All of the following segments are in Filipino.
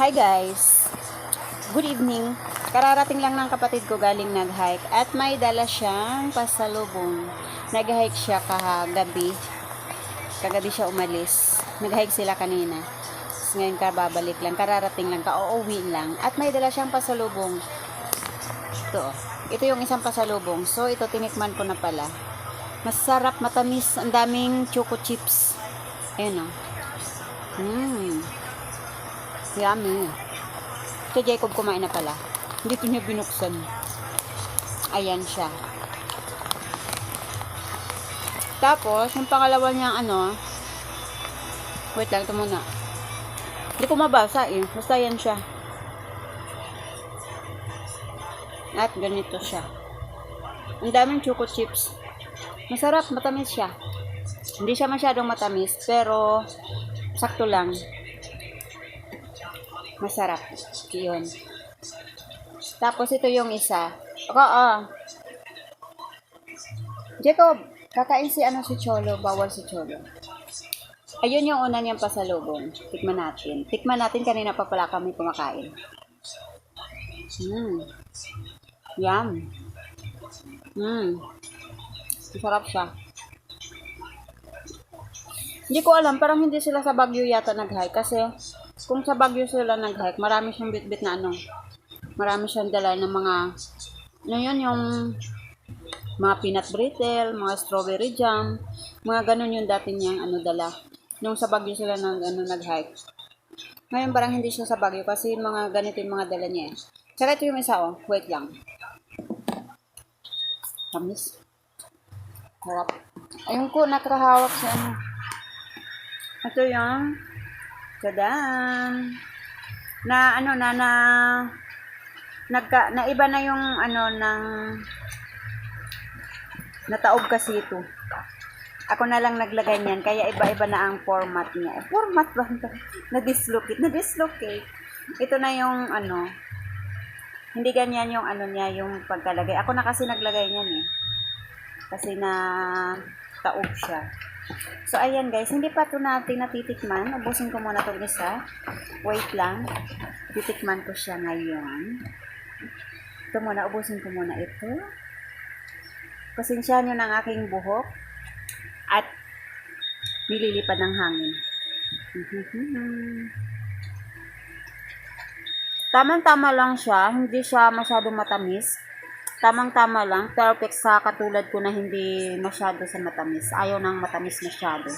Hi guys! Good evening. Kararating lang ng kapatid ko galing nag-hike at may dala siyang pasalubong. Nag-hike siya kahagabi. Kagabi siya umalis. Nag-hike sila kanina. Ngayon ka babalik lang. Kararating lang ka. Uuwi lang. At may dala siyang pasalubong. Ito. oh. Ito yung isang pasalubong. So, ito tinikman ko na pala. Masarap, matamis. Ang daming choco chips. Ayun o. Mmm. Yummy. Ito Jacob kumain na pala. Ko niya binuksan. Ayan siya. Tapos, yung pangalawa niyang ano, wait lang, ito muna. Hindi ko mabasa eh. Basta yan siya. At ganito siya. Ang daming choco chips. Masarap, matamis siya. Hindi siya masyadong matamis, pero sakto lang. Masarap. Yun. Tapos ito yung isa. Oo, oo. Jacob, kakain si ano si Cholo, bawal si Cholo. Ayun yung una niyang pasalubong. Tikman natin. Tikman natin kanina pa pala kami kumakain. Mm. Yum. Mm. Masarap siya. Hindi ko alam, parang hindi sila sa Baguio yata nag-hike kasi kung sa Baguio sila nag-hike, marami siyang bit-bit na ano. Marami siyang dala ng mga ano yun, yung mga peanut brittle, mga strawberry jam, mga ganun yung dati niyang ano dala. Nung sa Baguio sila nag, ano, nag-hike. Ngayon parang hindi siya sa Baguio kasi mga ganito yung mga dala niya. eh. Tsaka ito yung isa oh, wait lang. Tamis. Harap. Ayun ko, nakahawak ano. Ito yung Tadaan! Na ano na na nagka naiba na yung ano ng nataob kasi ito. Ako na lang naglagay niyan kaya iba-iba na ang format niya. Eh, format ba? Na-dislocate. Na-dislocate. Ito na yung ano hindi ganyan yung ano niya yung pagkalagay. Ako na kasi naglagay niyan eh. Kasi na taob siya. So, ayan guys, hindi pa ito natin natitikman. Ubusin ko muna itong isa. Wait lang. Titikman ko siya ngayon. Ito muna, ubusin ko muna ito. Pasensyahan nyo ng aking buhok. At nililipad ng hangin. Tamang-tama lang siya. Hindi siya masyadong matamis tamang-tama lang. Perfect sa katulad ko na hindi masyado sa matamis. Ayaw ng matamis masyado.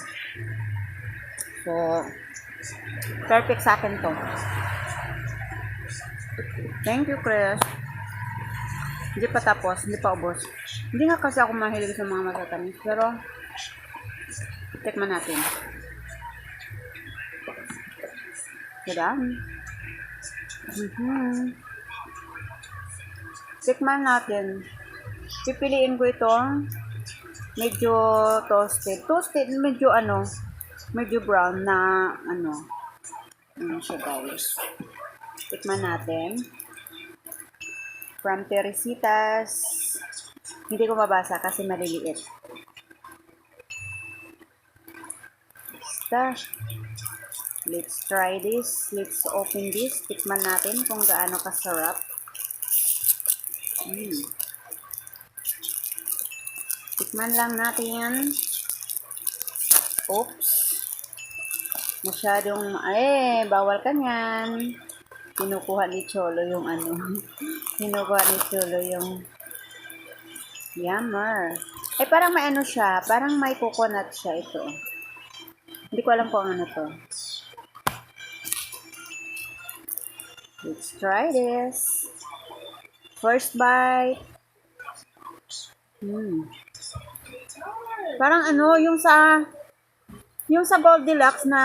So, perfect sa akin to. Thank you, Chris. Hindi pa tapos, hindi pa ubos. Hindi nga kasi ako mahilig sa mga matatamis. Pero, tikman natin. Yan. Mm-hmm. Tikman natin. Pipiliin ko itong medyo toasted. Toasted, medyo ano, medyo brown na ano. Ano siya guys. Tikman natin. From Teresitas. Hindi ko mabasa kasi maliliit. Basta. Let's try this. Let's open this. Tikman natin kung gaano kasarap. Hmm. Tikman lang natin yan. Oops. Masyadong, eh, bawal ka. Kinukuha ni Cholo yung ano. Kinukuha ni Cholo yung yummer. Eh, parang may ano siya. Parang may coconut siya ito. Hindi ko alam kung ano to. Let's try this. First bite. Hmm. Parang ano, yung sa yung sa Goldilocks na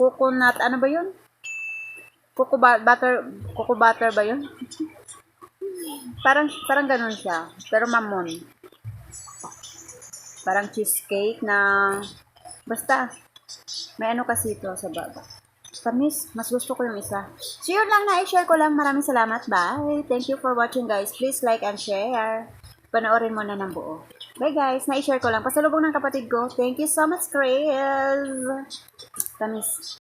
coconut, ano ba yun? Coco butter, coco butter ba yun? parang, parang ganun siya. Pero mamon. Parang cheesecake na, basta, may ano kasi ito sa baba. Tamis, mas gusto ko yung isa. So yun lang na i-share ko lang. Maraming salamat. Bye. Thank you for watching guys. Please like and share. Panoorin mo na ng buo. Bye guys. Na-share ko lang. Pasalubong ng kapatid ko. Thank you so much, Chris. Tamis.